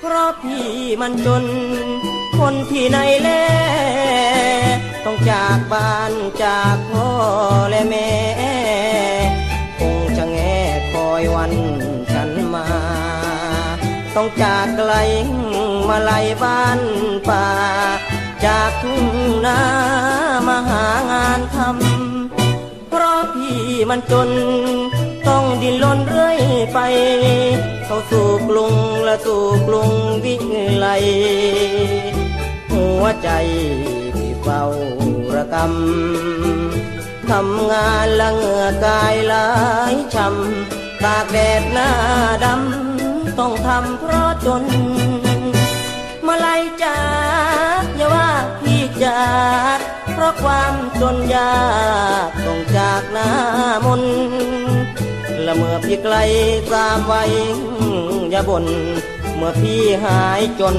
เพราะพี่มันจน คนที่ไหนแล ต้องจากบ้านจากพ่อและแม่ คงจะแงคอยวันฉันมา ต้องจากไกลมาไลยบ้านป่าจากทุ่งนามาหางานทำ มันจน ต้องดิ้นรนเรื่อยไป เข้าสู่กรุงและสู่กรุงวิไลหัวใจที่เฝ้าระกำทำงานละเหงื่อกายหลายช้ำตากแดดหน้าดำต้องทำเพราะจนมาไลยจากอย่าว่าพี่จาก เพราะความจนยากต้องจากหน้ามนและเมื่อพี่ไกลตามไว้อย่าบ่นเมื่อพี่หายจน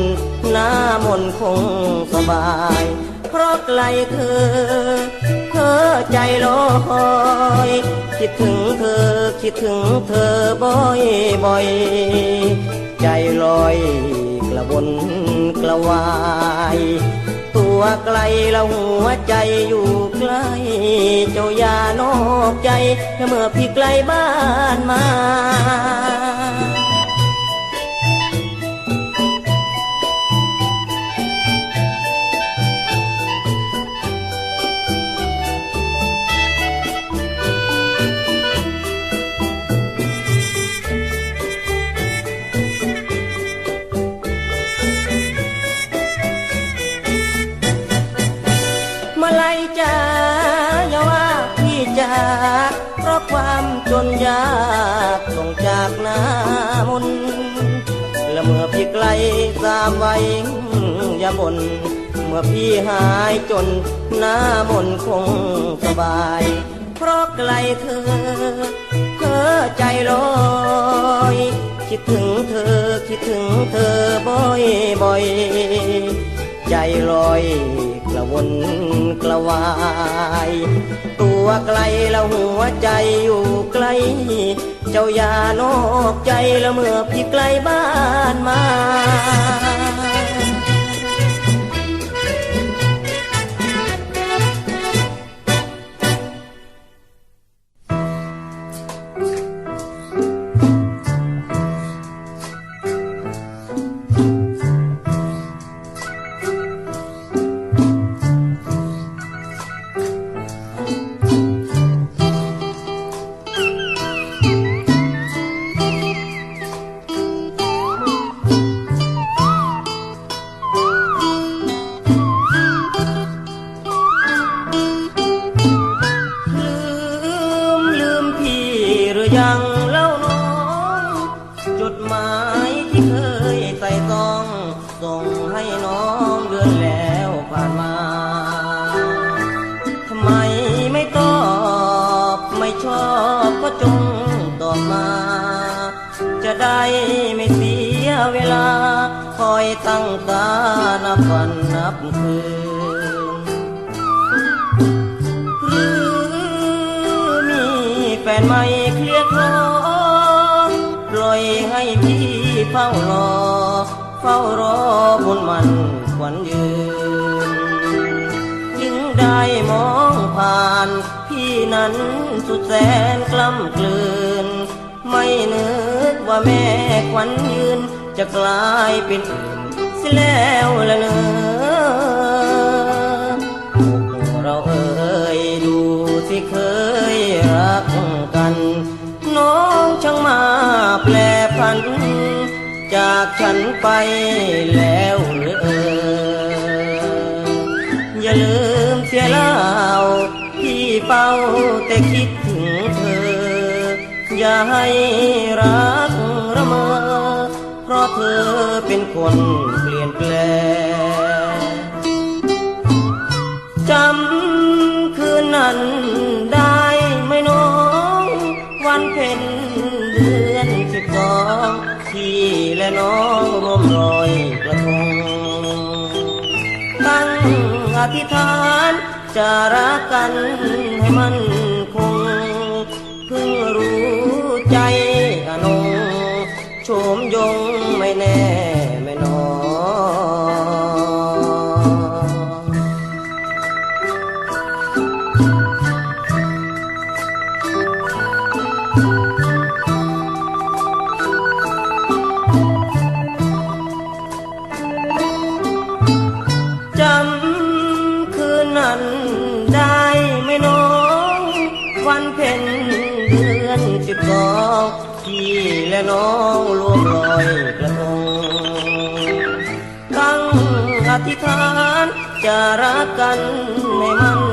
หน้ามนคงสบาย เพราะไกลเธอเธอใจลอยคิดถึงเธอคิดถึงเธอบ่อยบ่อยใจลอยกระวนกระวาย วไกลแล้วหัวใจอยู่ใกล้ เจ้าอย่านอกใจเมื่อพี่ไกลบ้านมา มาลัยจ้าอย่าว่าพี่จากเพราะความจนยากต้องจากหน้ามนและเมื่อพี่ไกลตามไว้อย่าบ่นเมื่อพี่หายจนหน้ามนคงสบาย เพราะไกลเธอเธอใจลอยคิดถึงเธอคิดถึงเธอบ่อยบ่อย ใจลอยกระวนกระวาย ตัวไกลแล้วหัวใจอยู่ไกล เจ้าอย่านอกใจแล้วเมื่อพี่ไกลบ้านมา จดหมายที่เคยใส่ซอง ส่งให้น้องเดือนแล้วผ่านมาทำไมไม่ตอบไม่ชอบก็จงตอบมา จะได้ไม่เสียเวลา คอยตั้งตานับวันนับคืนหรือมีแฟนใหม่ อยให้พี่เฝ้ารอ เฝ้ารอบนมันควันยืนจึงได้มองผ่าน พี่นั้นสุดแสนกล้ำกลืน ไม่นึกว่าแม่ควันยืน จะกลายเป็นสียแล้วละเนื้อ ฉันไปแล้วหรือเออ อย่าลืมเสียเล่าพี่เป้าแต่คิดถึงเธอ อย่าให้รักระเมอเพราะเธอเป็นคนเปลี่ยนแปลงจำคืนนั้นได้ไหมน้องวันเพ็ญ ที่และน้องร่วมรอยกระทง ตั้งอธิษฐานจะรักกันให้มันคง เพิ่งรู้ใจอนงโฉมยงไม่แน่ไม่นอน และน้องลวงลอยกระทงตั้งอธิษฐานจะรักกันให้มัน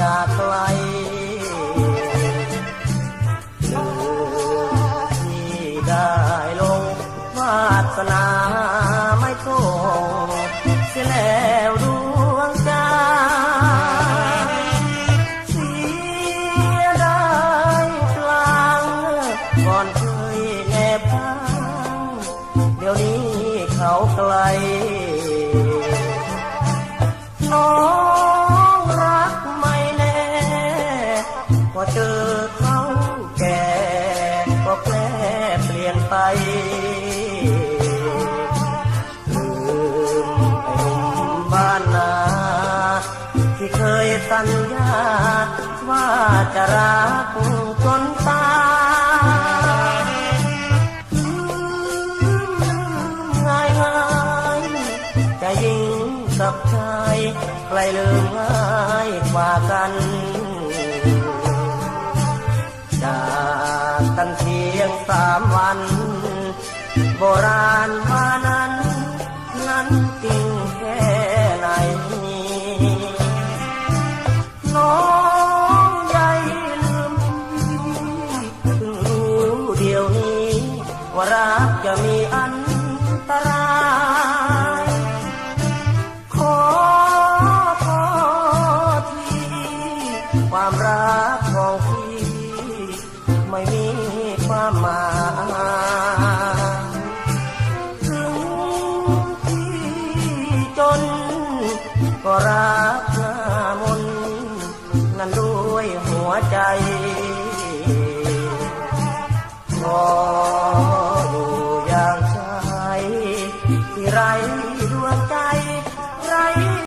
จากไกลเธอที่ได้ลงวาสนา จะรักจนตายง่ายง่ายๆจะยิงกับชายใกล้ลืมง่ายกว่ากันจากกันเพียงสามวัน โบราณมัน น ก็รักหน้ามนนั้นด้วยหัวใจพอ